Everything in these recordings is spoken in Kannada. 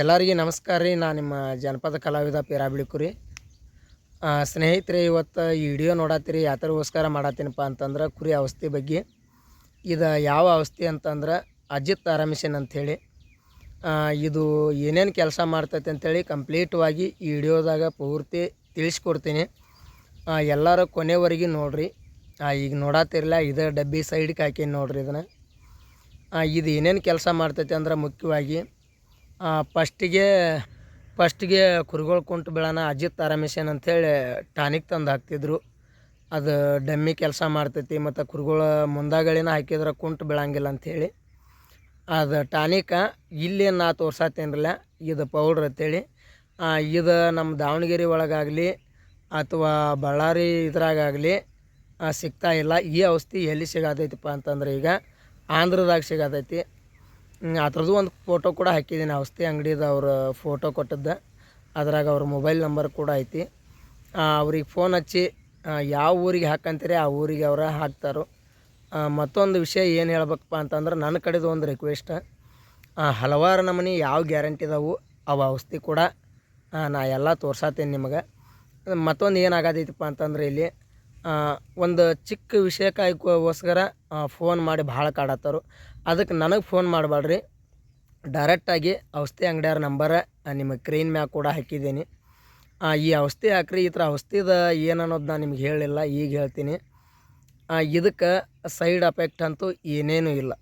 ಎಲ್ಲರಿಗೆ ನಮಸ್ಕಾರ ರೀ. ನಾನು ನಿಮ್ಮ ಜನಪದ ಕಲಾವಿದ ಪೇರಾಬಿಳಿಕುರಿ ಸ್ನೇಹಿತರೆ, ಇವತ್ತು ಈ ವಿಡಿಯೋ ನೋಡತ್ತೀರಿ. ಯಾತರಿಗೋಸ್ಕರ ಮಾಡತ್ತೀನಪ್ಪ ಅಂತಂದ್ರೆ ಕುರಿ ಔಷಧಿ ಬಗ್ಗೆ. ಇದು ಯಾವ ಔಷಧಿ ಅಂತಂದ್ರೆ ಅಜಿತ್ ಆರಾಮಿಷನ್ ಅಂಥೇಳಿ ಇದು ಏನೇನು ಕೆಲಸ ಮಾಡ್ತೈತೆ ಅಂಥೇಳಿ ಕಂಪ್ಲೀಟ್ವಾಗಿ ಈ ವಿಡಿಯೋದಾಗ ಪೂರ್ತಿ ತಿಳಿಸ್ಕೊಡ್ತೀನಿ. ಎಲ್ಲರೂ ಕೊನೆವರೆಗೆ ನೋಡ್ರಿ. ಈಗ ನೋಡತ್ತಿರಲ್ಲ ಇದು ಡಬ್ಬಿ ಸೈಡ್ಗೆ ಹಾಕಿ ನೋಡ್ರಿ ಇದನ್ನು. ಇದು ಏನೇನು ಕೆಲಸ ಮಾಡ್ತೈತೆ ಅಂದ್ರೆ ಮುಖ್ಯವಾಗಿ ಫಸ್ಟಿಗೆ ಪಸ್ಟಿಗೆ ಕುರಿಗಳು ಕುಂಟು ಬೀಳೋಣ ಅಜಿತ್ ಆರಾಮಿಷನ್ ಅಂಥೇಳಿ ಟಾನಿಕ್ ತಂದು ಹಾಕ್ತಿದ್ರು. ಅದು ಡಮ್ಮಿ ಕೆಲಸ ಮಾಡ್ತೈತಿ ಮತ್ತು ಕುರಿಗಳ ಮುಂದಾಗಳಿನ ಹಾಕಿದ್ರೆ ಕುಂಟು ಬೀಳಂಗಿಲ್ಲ ಅಂಥೇಳಿ. ಅದು ಟಾನಿಕ ಇಲ್ಲಿ ನಾ ತೋರ್ಸತ್ತೇನಿಲ್ಲ ಇದು ಪೌಡ್ರ್ ಅಂತೇಳಿ. ಇದು ನಮ್ಮ ದಾವಣಗೆರೆ ಒಳಗಾಗಲಿ ಅಥವಾ ಬಳ್ಳಾರಿ ಇದ್ರಾಗಲಿ ಸಿಗ್ತಾ ಇಲ್ಲ. ಈ ಔಷಧಿ ಎಲ್ಲಿ ಸಿಗತೈತಿಪ್ಪ ಅಂತಂದ್ರೆ ಈಗ ಆಂಧ್ರದಾಗ ಸಿಗತೈತಿ. ಅದ್ರದ್ದು ಒಂದು ಫೋಟೋ ಕೂಡ ಹಾಕಿದ್ದೀನಿ. ಔಷಧಿ ಅಂಗಡಿದು ಅವ್ರ ಫೋಟೋ ಕೊಟ್ಟದ್ದು. ಅದ್ರಾಗ ಅವ್ರ ಮೊಬೈಲ್ ನಂಬರ್ ಕೂಡ ಐತಿ. ಅವ್ರಿಗೆ ಫೋನ್ ಹಚ್ಚಿ ಯಾವ ಊರಿಗೆ ಹಾಕಂತೀರಿ, ಆ ಊರಿಗೆ ಅವರ ಹಾಕ್ತಾರೋ. ಮತ್ತೊಂದು ವಿಷಯ ಏನು ಹೇಳ್ಬೇಕಪ್ಪ ಅಂತಂದ್ರೆ ನನ್ನ ಕಡೆದು ಒಂದು ರಿಕ್ವೆಸ್ಟ್ ಹಲವಾರು ನಮೂನಿ ಯಾವ ಗ್ಯಾರಂಟಿ ಇದಾವು, ಅವ ಔಷಧಿ ಕೂಡ ನಾ ಎಲ್ಲ ತೋರ್ಸತ್ತೇನೆ ನಿಮಗೆ. ಮತ್ತೊಂದು ಏನಾಗತೈತಪ್ಪ ಅಂತಂದ್ರೆ ಇಲ್ಲಿ ಒಂದು ಚಿಕ್ಕ ವಿಷಯಕ್ಕಾಗೋಸ್ಕರ ಫೋನ್ ಮಾಡಿ ಭಾಳ ಕಾಡತ್ತಾರು ಅದಕ್ಕೆ ನನಗೆ ಫೋನ್ ಮಾಡಬೇಡ್ರಿ. ಡೈರೆಕ್ಟಾಗಿ ಔಷಧಿ ಅಂಗಡಿಯವ್ರ ನಂಬರ ನಿಮ್ಮ ಕ್ರೀನ್ ಮ್ಯಾಗ ಕೂಡ ಹಾಕಿದ್ದೀನಿ. ಈ ಔಷಧಿ ಹಾಕ್ರಿ, ಈ ಥರ ಔಷಧಿದ ಏನು ನಾನು ನಿಮ್ಗೆ ಹೇಳಿಲ್ಲ, ಈಗ ಹೇಳ್ತೀನಿ. ಇದಕ್ಕೆ ಸೈಡ್ ಎಫೆಕ್ಟ್ ಅಂತೂ ಏನೇನೂ ಇಲ್ಲ.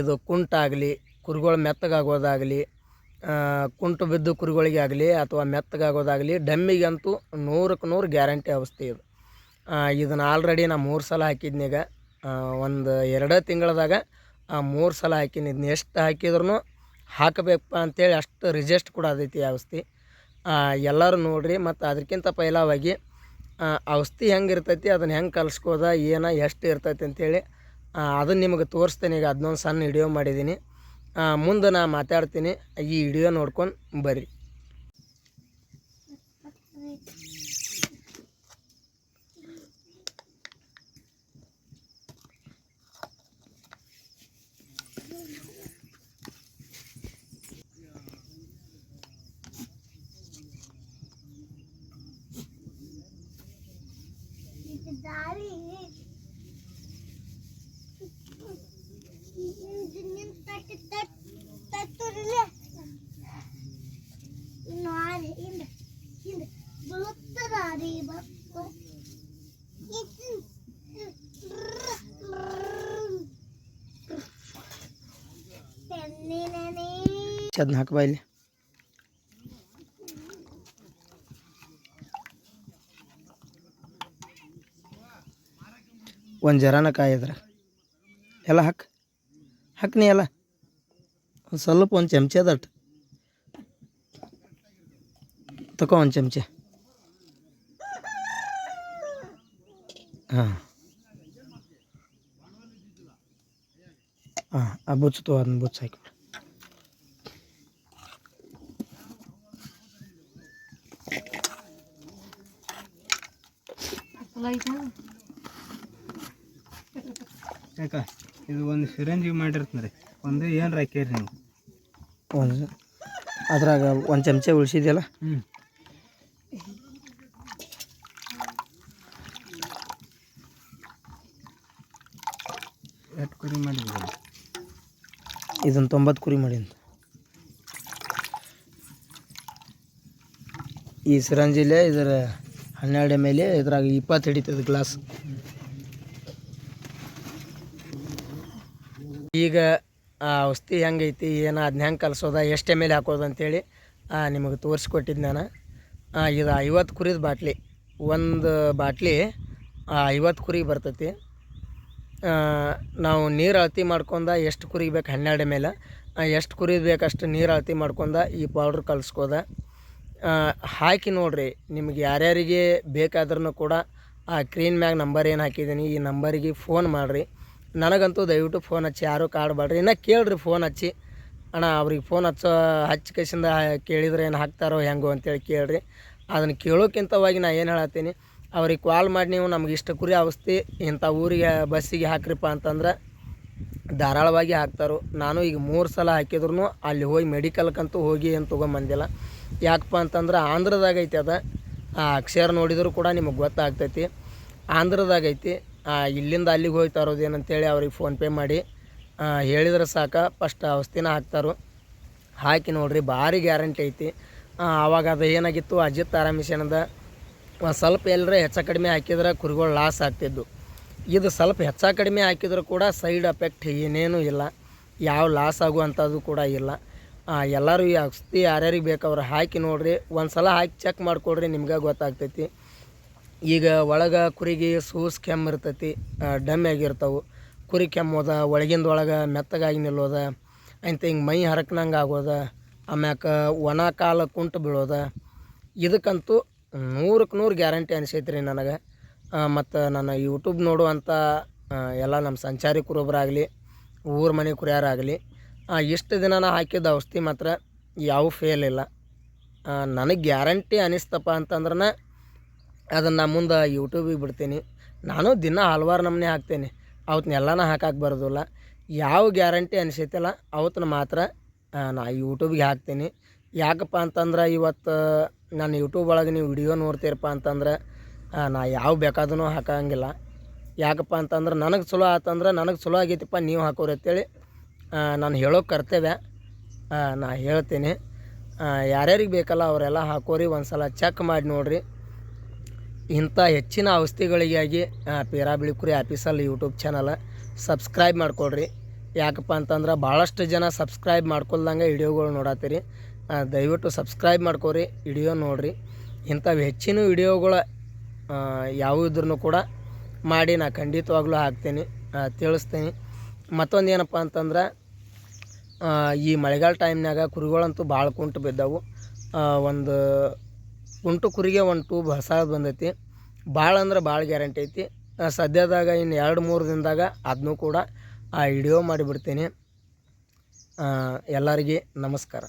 ಇದು ಕುಂಟಾಗಲಿ, ಕುರಿಗಳು ಮೆತ್ತಗಾಗೋದಾಗಲಿ ಕುಂಟು ಬಿದ್ದು ಕುರಿಗಳಿಗೆ ಆಗಲಿ ಅಥವಾ ಮೆತ್ತಗಾಗೋದಾಗಲಿ, ಡಮ್ಮಿಗಂತೂ ನೂರಕ್ಕೆ ನೂರು ಗ್ಯಾರಂಟಿ ಔಷಧಿ ಇದು. ಇದನ್ನು ಆಲ್ರೆಡಿ ನಾನು ಮೂರು ಸಲ ಹಾಕಿದ್ನೀಗ ಒಂದು ಎರಡೇ ತಿಂಗಳದಾಗ ಮೂರು ಸಲ ಹಾಕಿನಿ. ಇದನ್ನ ಎಷ್ಟು ಹಾಕಿದ್ರು ಹಾಕಬೇಕಪ್ಪ ಅಂತೇಳಿ ಅಷ್ಟು ರಿಜೆಸ್ಟ್ ಕೂಡ ಅದೈತಿ ಔಷಧಿ. ಆ, ಎಲ್ಲರೂ ನೋಡಿರಿ ಮತ್ತು ಅದಕ್ಕಿಂತ ಪೈಲವಾಗಿ ಆ, ಔಷಧಿ ಹೆಂಗೆ ಇರ್ತೈತಿ ಅದನ್ನು ಹೆಂಗೆ ಕಲಿಸ್ಕೋದ ಏನು ಎಷ್ಟು ಇರ್ತೈತಿ ಅಂತೇಳಿ ಅದನ್ನು ನಿಮಗೆ ತೋರಿಸ್ತೇನೆ. ಈಗ ಅದನ್ನೊಂದು ಸಣ್ಣ ವಿಡಿಯೋ ಮಾಡಿದ್ದೀನಿ ಮುಂದೆ ನಾ ಮಾತಾಡ್ತೀನಿ. ಈ ವಿಡಿಯೋ ನೋಡ್ಕೊಂಡು ಬರ್ರಿ. ಅದನ್ನ ಹಾಕಬಾ ಇಲ್ಲಿ. ಒಂದು ಜರಾನ ಕಾಯಿದ್ರೆ ಎಲ್ಲ ಹಾಕ್. ಹಾಕ್ ನೀ ಎಲ್ಲ. ಒಂದು ಸ್ವಲ್ಪ ಒಂದು ಚಮಚ ದಟ್ ತಗೋ ಒಂದು ಚಮಚ. ಹಾಂ. ಹಾಂ, ಆ ಬುಚ್ಚು ತೋ ಅದನ್ನ ಬುಚ್ಚು ಯಾಕ? ಇದು ಒಂದು ಸಿರಂಜಿ ಮಾಡಿರ್ತೀನಿ ರೀ ಒಂದು ಏನು ಹಾಕ್ಯಾರಿ ನೀವು? ಒಂದು ಅದ್ರಾಗ ಒಂದು ಚಮಚ ಉಳಿಸಿದ್ಯಲ್ಲ? ಹ್ಞೂ ಎಷ್ಟು ಕುರಿ ಮಾಡಿದ್ರಿ ಇದನ್ನು ತೊಂಬತ್ತು ಕುರಿ ಮಾಡೀನಿ. ಈ ಸಿರಂಜಿಲೆ ಇದರ ಹನ್ನೆರಡು ಎಂ ಎಲ್ ಇದ್ರಾಗ ಇಪ್ಪತ್ತು ಹಿಡಿತದೆ ಗ್ಲಾಸ್ ಈಗ ಆ ಔಷಧಿ ಹೆಂಗೈತಿ, ಏನು ಅದನ್ನ ಹೆಂಗೆ ಕಲಿಸೋದ, ಎಷ್ಟು ಎಂ ಎಲ್ ಹಾಕೋದು ಅಂತೇಳಿ ನಿಮಗೆ ತೋರಿಸ್ಕೊಟ್ಟಿದ್ದು ನಾನು. ಇದು ಐವತ್ತು ಕುರಿದ ಬಾಟ್ಲಿ. ಒಂದು ಬಾಟ್ಲಿ ಐವತ್ತು ಕುರಿಗೆ ಬರ್ತೈತಿ. ನಾವು ನೀರು ಅಳತಿ ಮಾಡ್ಕೊಂಡ ಎಷ್ಟು ಕುರಿಗೆ ಬೇಕು ಹನ್ನೆರಡು ಮೇಲೆ. ಎಷ್ಟು ಕುರಿ ಬೇಕು ಅಷ್ಟು ನೀರು ಅಳತಿ ಮಾಡ್ಕೊಂಡ ಈ ಪೌಡ್ರ್ ಕಲಿಸ್ಕೋದ. ಹಾಕಿ ನೋಡ್ರಿ. ನಿಮ್ಗೆ ಯಾರ್ಯಾರಿಗೆ ಬೇಕಾದ್ರೂ ಕೂಡ ಆ ಕ್ರೀನ್ ಮ್ಯಾಗ ನಂಬರ್ ಏನು ಹಾಕಿದ್ದೀನಿ, ಈ ನಂಬರಿಗೆ ಫೋನ್ ಮಾಡಿರಿ. ನನಗಂತೂ ದಯವಿಟ್ಟು ಫೋನ್ ಹಚ್ಚಿ, ಯಾರೂ ಕಾಡಬೇಡ್ರಿ ಇನ್ನೂ ಕೇಳ್ರಿ ಫೋನ್ ಹಚ್ಚಿ. ಅಣ್ಣ, ಅವ್ರಿಗೆ ಫೋನ್ ಹಚ್ಚೋ, ಹಚ್ಚಿ ಕಸಿಂದ ಕೇಳಿದ್ರೆ ಏನು ಹಾಕ್ತಾರೋ ಹೆಂಗೋ ಅಂತೇಳಿ ಕೇಳ್ರಿ. ಅದನ್ನು ಕೇಳೋಕ್ಕಿಂತವಾಗಿ ನಾ ಏನು ಹೇಳತ್ತೀನಿ, ಅವ್ರಿಗೆ ಕಾಲ್ ಮಾಡಿ ನೀವು ನಮ್ಗೆ ಇಷ್ಟು ಕುರಿ ಔಷಧಿ ಇಂಥ ಊರಿಗೆ, ಬಸ್ಸಿಗೆ ಹಾಕ್ರಿಪ್ಪ ಅಂತಂದ್ರೆ ಧಾರಾಳವಾಗಿ ಹಾಕ್ತಾರೋ, ನಾನು ಈಗ ಮೂರು ಸಲ ಹಾಕಿದ್ರು ಅಲ್ಲಿ ಹೋಗಿ ಮೆಡಿಕಲ್ಗಂತೂ ಹೋಗಿ ಏನು ತೊಗೊಂಬಂದಿಲ್ಲ. ಯಾಕಪ್ಪ ಅಂತಂದ್ರೆ ಆಂಧ್ರದಾಗ ಐತಿ ಅದ. ಆ ಅಕ್ಷರ ನೋಡಿದರೂ ಕೂಡ ನಿಮಗೆ ಗೊತ್ತಾಗ್ತೈತಿ. ಆಂಧ್ರದಾಗ ಐತಿ ಇಲ್ಲಿಂದ ಅಲ್ಲಿಗೆ ಹೋಗಿ ತರೋದೇನಂತೇಳಿ ಅವ್ರಿಗೆ ಫೋನ್ಪೇ ಮಾಡಿ ಹೇಳಿದ್ರೆ ಸಾಕ. ಫಸ್ಟ್ ಔಷಧಿನ ಹಾಕ್ತಾರೋ. ಹಾಕಿ ನೋಡ್ರಿ, ಭಾರಿ ಗ್ಯಾರಂಟಿ ಐತಿ. ಆವಾಗ ಅದು ಏನಾಗಿತ್ತು, ಅಜಿತ್ ಆರಾಮಿಸ್ ಸ್ವಲ್ಪ ಎಲ್ಲರೂ ಹೆಚ್ಚು ಕಡಿಮೆ ಹಾಕಿದ್ರೆ ಕುರಿಗಳು ಲಾಸ್ ಆಗ್ತಿದ್ದು ಇದು ಸ್ವಲ್ಪ ಹೆಚ್ಚ ಕಡಿಮೆ ಹಾಕಿದ್ರು ಕೂಡ ಸೈಡ್ ಎಫೆಕ್ಟ್ ಏನೇನೂ ಇಲ್ಲ. ಯಾವ ಲಾಸ್ ಆಗುವಂಥದ್ದು ಕೂಡ ಇಲ್ಲ. ಎಲ್ಲರೂ ಈ ಔಷಧಿ ಯಾರ್ಯಾರಿಗೆ ಬೇಕು ಹಾಕಿ ನೋಡಿರಿ. ಒಂದು ಸಲ ಹಾಕಿ ಚೆಕ್ ಮಾಡಿಕೊಡ್ರಿ, ನಿಮ್ಗೆ ಗೊತ್ತಾಗ್ತೈತಿ. ಈಗ ಒಳಗೆ ಕುರಿಗೆ ಸೂಸ್ ಕೆಮ್ಮು ಇರ್ತೈತಿ ಡಮ್ಮಿ ಆಗಿರ್ತಾವೆ. ಕುರಿ ಕೆಮ್ಮೋದ ಒಳಗಿಂದ ಒಳಗೆ ಮೆತ್ತಗಾಗಿ ನಿಲ್ಲೋದ, ಅಂತ ಹಿಂಗೆ ಮೈ ಹರಕ್ನಂಗೆ ಆಗೋದ, ಆಮ್ಯಾಕ ಒಣ ಕಾಲು ಕುಂಟು ಬೀಳೋದ. ಇದಕ್ಕಂತೂ ನೂರಕ್ಕೆ ನೂರು ಗ್ಯಾರಂಟಿ ಅನಿಸೈತೆ ರೀ ನನಗೆ. ಮತ್ತು ನನ್ನ ಯೂಟ್ಯೂಬ್ ನೋಡುವಂಥ ಎಲ್ಲ ನಮ್ಮ ಸಂಚಾರಿ ಕುರುಬರಾಗಲಿ, ಊರ ಮನೆ ಕುರಿಯಾರಾಗಲಿ ಇಷ್ಟು ದಿನ ನಾ ಹಾಕಿದ ಔಷಧಿ ಮಾತ್ರ ಯಾವ ಫೇಲ್ ಇಲ್ಲ. ನನಗೆ ಗ್ಯಾರಂಟಿ ಅನಿಸ್ತಪ್ಪ ಅಂತಂದ್ರೆ ಅದನ್ನು ಮುಂದೆ ಯೂಟ್ಯೂಬಿಗೆ ಬಿಡ್ತೀನಿ. ನಾನು ದಿನ ಹಲ್ವಾರು ನಮ್ಮನೆ ಹಾಕ್ತೇನೆ. ಅವತ್ತನ್ನೆಲ್ಲನ ಹಾಕಕ್ಕೆ ಬರೋದಿಲ್ಲ. ಯಾವ ಗ್ಯಾರಂಟಿ ಅನಿಸೈತಲ್ಲ ಅವತ್ತನ್ನ ಮಾತ್ರ ನಾ ಯೂಟ್ಯೂಬಿಗೆ ಹಾಕ್ತೀನಿ. ಯಾಕಪ್ಪ ಅಂತಂದ್ರೆ ಇವತ್ತು ನಾನು ಯೂಟ್ಯೂಬ್ ಒಳಗೆ ನೀವು ವಿಡಿಯೋ ನೋಡ್ತೀರಪ್ಪ ಅಂತಂದ್ರೆ ನಾ ಯಾವ ಬೇಕಾದ್ರೂ ಹಾಕಂಗಿಲ್ಲ. ಯಾಕಪ್ಪ ಅಂತಂದ್ರೆ ನನಗೆ ಚಲೋ ಆತಂದ್ರೆ ನನಗೆ ಚಲೋ ಆಗೈತಿಪ್ಪ ನೀವು ಹಾಕೋರಿ ಅಂತೇಳಿ ನಾನು ಹೇಳೋ ಕರ್ತವ್ಯ. ನಾ ಹೇಳ್ತೀನಿ. ಯಾರ್ಯಾರಿಗೆ ಬೇಕಲ್ಲ ಅವರೆಲ್ಲ ಹಾಕೋರಿ ಒಂದು ಸಲ ಚೆಕ್ ಮಾಡಿ ನೋಡಿರಿ. ಇಂಥ ಹೆಚ್ಚಿನ ಔಷಧಿಗಳಿಗಾಗಿ ಪೇರಾ ಬಿಳಿಕುರಿ ಆಫೀಸಲ್ಲಿ ಯೂಟ್ಯೂಬ್ ಚಾನಲ್ ಸಬ್ಸ್ಕ್ರೈಬ್ ಮಾಡ್ಕೊಳ್ರಿ ಯಾಕಪ್ಪ ಅಂತಂದ್ರೆ ಭಾಳಷ್ಟು ಜನ ಸಬ್ಸ್ಕ್ರೈಬ್ ಮಾಡ್ಕೊಳ್ದಂಗೆ ವಿಡಿಯೋಗಳು ನೋಡತ್ತೀರಿ. ದಯವಿಟ್ಟು ಸಬ್ಸ್ಕ್ರೈಬ್ ಮಾಡ್ಕೊರಿ, ವಿಡಿಯೋ ನೋಡಿರಿ. ಇಂಥವು ಹೆಚ್ಚಿನ ವಿಡಿಯೋಗಳು ಯಾವುದ್ರೂ ಕೂಡ ಮಾಡಿ ನಾ ಖಂಡಿತವಾಗ್ಲೂ ಹಾಕ್ತೀನಿ ತಿಳಿಸ್ತೀನಿ. ಮತ್ತೊಂದು ಏನಪ್ಪ ಅಂತಂದ್ರೆ ಈ ಮಳೆಗಾಲ ಟೈಮ್ನಾಗ ಕುರಿಗಳಂತೂ ಭಾಳ ಕುಂಟು ಬಿದ್ದವು. ಒಂದು ಕುಂಟು ಕುರಿಗೆ ಒಂದು ಟೂಬ್ ಹೊಸದು ಬಂದೈತಿ. ಭಾಳ ಅಂದ್ರೆ ಭಾಳ ಗ್ಯಾರಂಟಿ ಐತಿ. ಸದ್ಯದಾಗ ಇನ್ನು ಎರಡು ಮೂರು ದಿನದಾಗ ಅದನ್ನು ಕೂಡ ಆ ವಿಡಿಯೋ ಮಾಡಿಬಿಡ್ತೀನಿ. ಎಲ್ಲರಿಗೆ ನಮಸ್ಕಾರ.